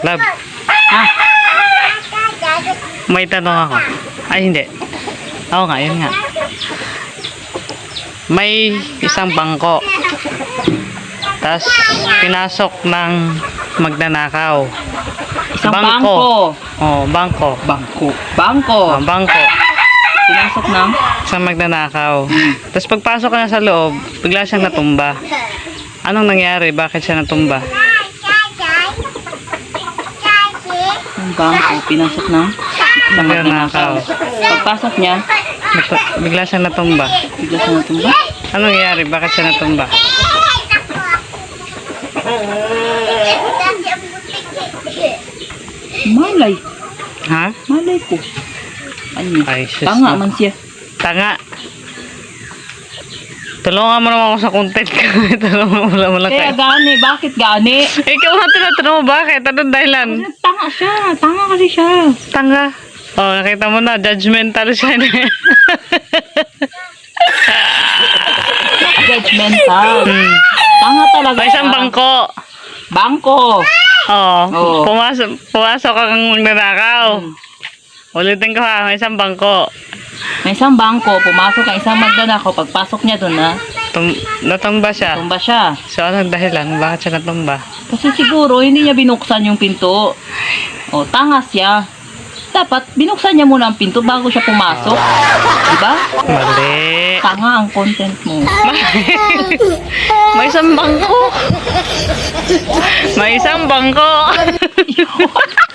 Love, Ah, may tanong ako. Ay, hindi. Oo nga, yun nga. May isang bangko. Tapos, pinasok ng magnanakaw. isang Bangko. bangko. Oh, bangko. Bangko. Bangko. Oh, bangko. Pinasok ng Sa magnanakaw. Tapos, pagpasok na sa loob, bigla siyang natumba. Anong nangyari? Bakit siya natumba? Ng bangko. Pinasok ng isang Magnanakaw. magnanakaw. Pagpasok niya, Natu- bigla siyang natumba. bigla siya natumba. Anong nangyari? Bakit siya natumba? Malay. Ha? Malay ko. Ano? Ay, sus Tanga na. man siya. Tanga. Tulungan mo naman ako sa content ko. Tulungan mo naman lang Kaya kayo. gani, bakit gani? Ikaw nga tinatanong mo bakit? Anong dahilan? Tanga siya. Tanga kasi siya. Tanga. Oh, nakita mo na. Judgmental siya. Judgmental. hmm. Tanga talaga May isang bangko. Bangko. Oo. Oo. Pumasok, pumasok kang magnanakaw. Hmm. Ulitin ko ha. May isang bangko. May isang bangko, pumasok ang isang magnanakaw. Pagpasok niya doon na, Tum natumba siya. tumba siya. So, anong dahilan? Bakit siya natumba? Kasi siguro, hindi niya binuksan yung pinto. O, tanga siya. Dapat, binuksan niya muna ang pinto bago siya pumasok. Diba? Mali. Tanga ang content mo. May isang bangko. May isang bangko.